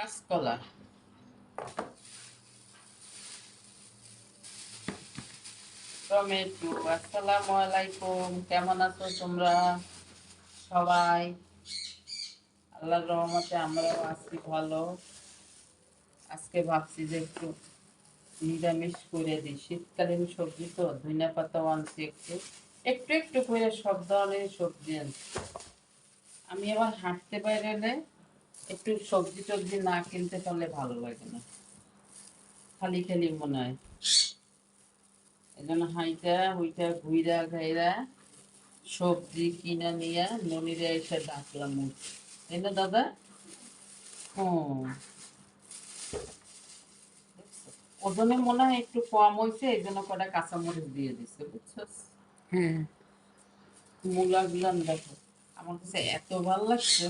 কাঁচকলা টমেটো আসসালামু আলাইকুম কেমন আছো তোমরা? সবাই? আল্লাহর রহমতে আমরাও আছি ভালো। আজকে ভাবছি যে একটু নিরামিষ করে দিই। শীতকালীন সবজি তো, ধনিয়া পাতাও আনছি একটু। একটু একটু করে সব ধরনের সবজি আনছি। আমি আবার হাঁটতে বাইরে একটু সবজি টবজি না কিনতে পারলে ভালো লাগে না। খালি খালি মনে হয়। এই জন্য হাইটা হুইটা ঘুইরা ঘাইরা সবজি কিনা নিয়ে ননিরে এসে ডাকলাম তাই না দাদা? হুম ওজনে মনে হয় একটু কম হয়েছে এই জন্য কটা কাঁচামরিচ দিয়ে দিচ্ছে বুঝছ? হ্যাঁ। মূলা গুলান দেখো আমার কাছে এত ভালো লাগছে।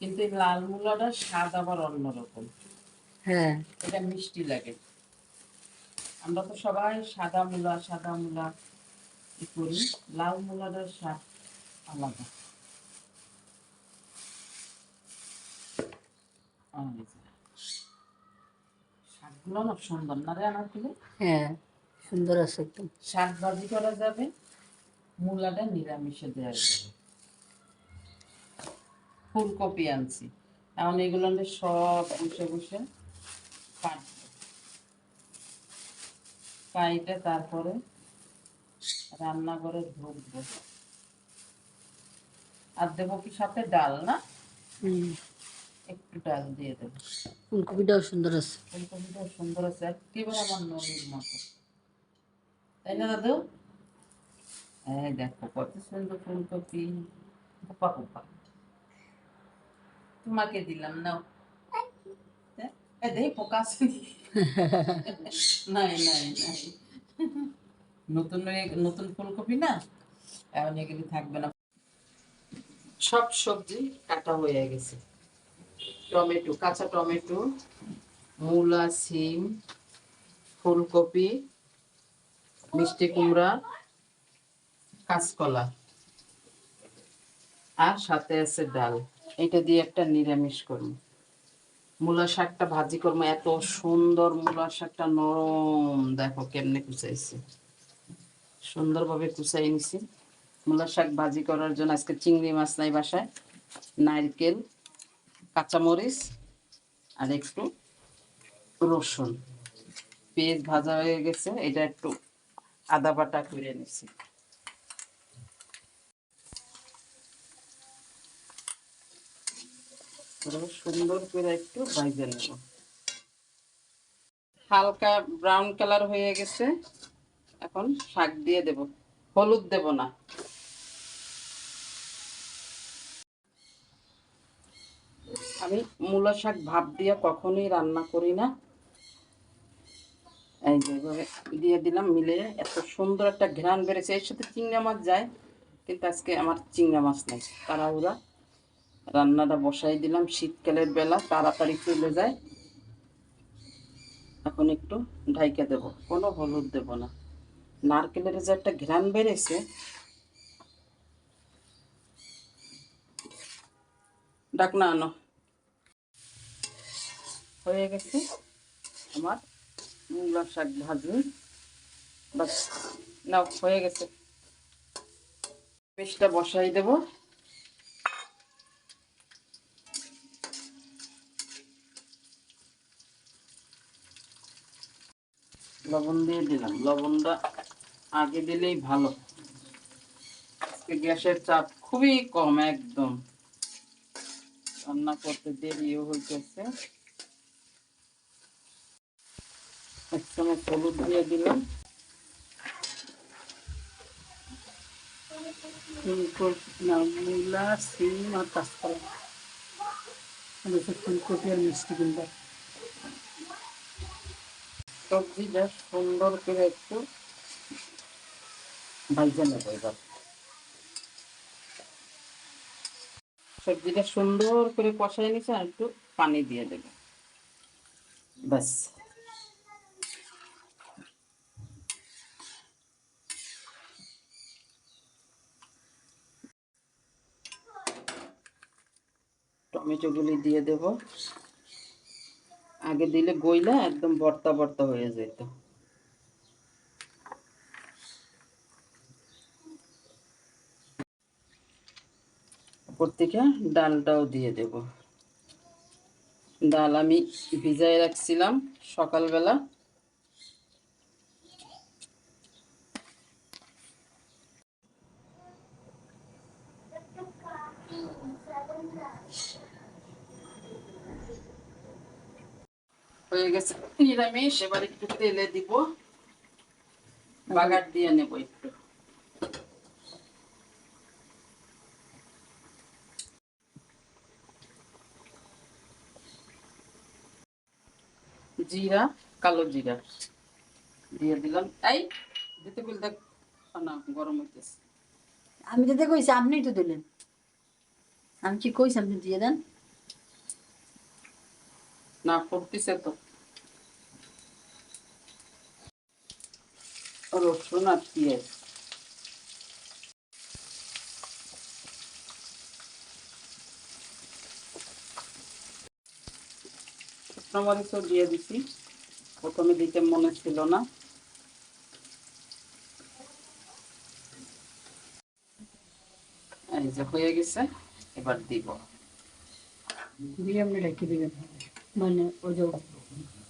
কিন্তু এই লাল মূলাটা স্বাদ আবার অন্যরকম। হ্যাঁ। এটা মিষ্টি লাগে। আমরা তো সবাই সাদা মূলা সাদা মূলা ই করি। লাল মূলাটার স্বাদ আলাদা। শাকগুলো সুন্দর। না রে আমার হ্যাঁ সুন্দর আছে একদম। শাক ভাজি করা যাবে। মূলাটা নিরামিষে দেওয়া যাবে। ফুলকপি আনছি। এখন এগুলো সব বসে বসে কাটবো কাইটে তারপরে রান্নাঘরে ঢুকবো আর দেবো কি সাথে ডাল না? হুম। একটু ডাল দিয়ে দেবো। ফুলকপিটাও সুন্দর আছে। ফুলকপিটা সুন্দর আছে একেবারে আমার নদীর মতো। তাই না দাদু? হ্যাঁ দেখো কত সুন্দর ফুলকপি। কোপা কোপা তোমাকে দিলাম নাও। হ্যাঁ? পোকা আছে। নাই নাই নাই। নতুন নতুন ফুলকপি না? এখন এগুলি থাকবে না। সব সবজি কাটা হয়ে গেছে। টমেটো কাঁচা টমেটো মূলা সিম ফুলকপি মিষ্টি কুমড়া কাঁচকলা। আর সাথে আছে ডাল। এটা দিয়ে একটা নিরামিষ করব মূলা শাকটা ভাজি করব, এত সুন্দর মূলা শাকটা নরম। দেখো কেমনে কুচাইছে। সুন্দরভাবে কুচাই নিছি। মূলা শাক ভাজি করার জন্য আজকে চিংড়ি মাছ নাই বাসায়। নারকেল, কাঁচামরিচ আর একটু রসুন। পেঁয়াজ ভাজা হয়ে গেছে, এটা একটু আদা বাটা করে নিছি। সুন্দর করে একটু নেব। হালকা ব্রাউন কালার হয়ে গেছে। এখন শাক দিয়ে দেব। হলুদ দেব না। আমি মূলা শাক ভাপ দিয়ে কখনোই রান্না করি না। এই যে এভাবে দিয়ে দিলাম মিলে। এত সুন্দর একটা ঘ্রাণ বেড়েছে। এর সাথে চিংড়া মাছ যায়, কিন্তু আজকে আমার চিংড়া মাছ নেই। তাড়াহুড়া। রান্নাটা বসাই দিলাম, শীতকালের বেলা, তাড়াতাড়ি চলে যায়। এখন একটু ঢাইকে দেব, কোনো হলুদ দেব না। নারকেলের যে একটা ঘ্রাণ বেড়েছে ডাক না আনো। হয়ে গেছে আমার মূলা শাক ভাজি। বাস, নাও, হয়ে গেছে। পেস্টটা বসাই দেব। লবণ দিয়ে দিলাম। লবণটা আগে দিলেই ভালো। গ্যাসের চাপ খুবই কম, একদম। রান্না করতে দেরিও হইতেছে। এক চামচ হলুদ দিয়ে দিলাম। মূলা সিম ফুলকপি আর মিষ্টি কুমড়া সবজিটা সুন্দর করে একটু ভাজে নেব এবার। সবজিটা সুন্দর করে কষাই নিছে আর একটু পানি দিয়ে দেব। ব্যাস। টমেটোগুলি দিয়ে দেব। আগে দিলে গইলা একদম বর্তা বর্তা হয়ে যেত। থেকে ডালটাও দিয়ে দেব। ডাল আমি ভিজাই রাখছিলাম সকালবেলা। হয়ে গেছে। নিরামিষ একটু তেলে দিব। বাগার দিয়ে জিরা, কালো জিরা দিয়ে দিলাম। এই দিতে বলতে না, গরম হইতেছে। আমি তো কইছি আপনি তো দিলেন। আমি কি কইছি, আপনি দিয়ে দেন? না ফুটতেছে তো। রসুন আর পেঁয়াজ। শুকনো দিয়ে দিছি। প্রথমে দিতে মনে ছিল না। যে হয়ে গেছে, এবার দিব। দিয়ে আপনি রেখে দিবেন মানে ওই যে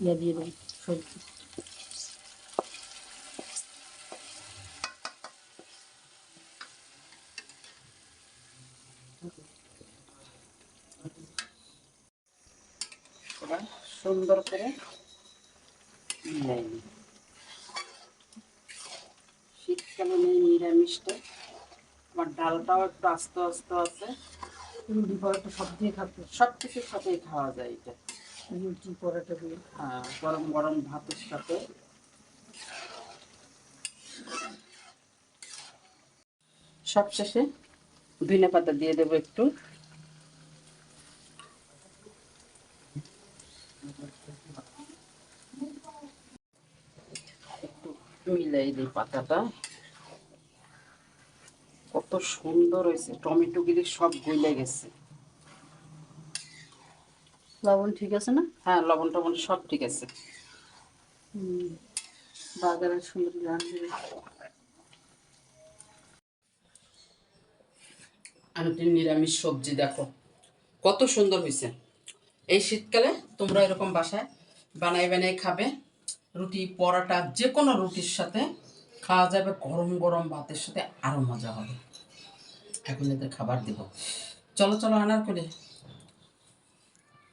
ইয়া দিয়ে দেবেন সবজি সুন্দর করে নিই। শীতকালে নেই নিরামিষটা। আমার ডালটাও একটু আস্তে আস্তে আছে। রুটি পরোটা সব দিয়ে খাবে। সব কিছুর সাথেই খাওয়া যায় এটা। রুটি পরোটা দিয়ে। হ্যাঁ গরম গরম ভাতের সাথে সব শেষে ধনে পাতা দিয়ে দেবো একটু। মিলাই দিই পাতাটা। কত সুন্দর হয়েছে, টমেটো গিরি সব গলে গেছে। লবণ ঠিক আছে না? হ্যাঁ লবণ টবণ সব ঠিক আছে। সুন্দর গান আন্টি নিরামিষ সবজি দেখো। কত সুন্দর হয়েছে এই শীতকালে তোমরা এরকম বাসায় বানাই বানাই খাবে। রুটি পরোটা যে কোনো রুটির সাথে খাওয়া যাবে গরম গরম ভাতের সাথে আরও মজা হবে। এখন এদের খাবার দিব। চলো চলো আনার করে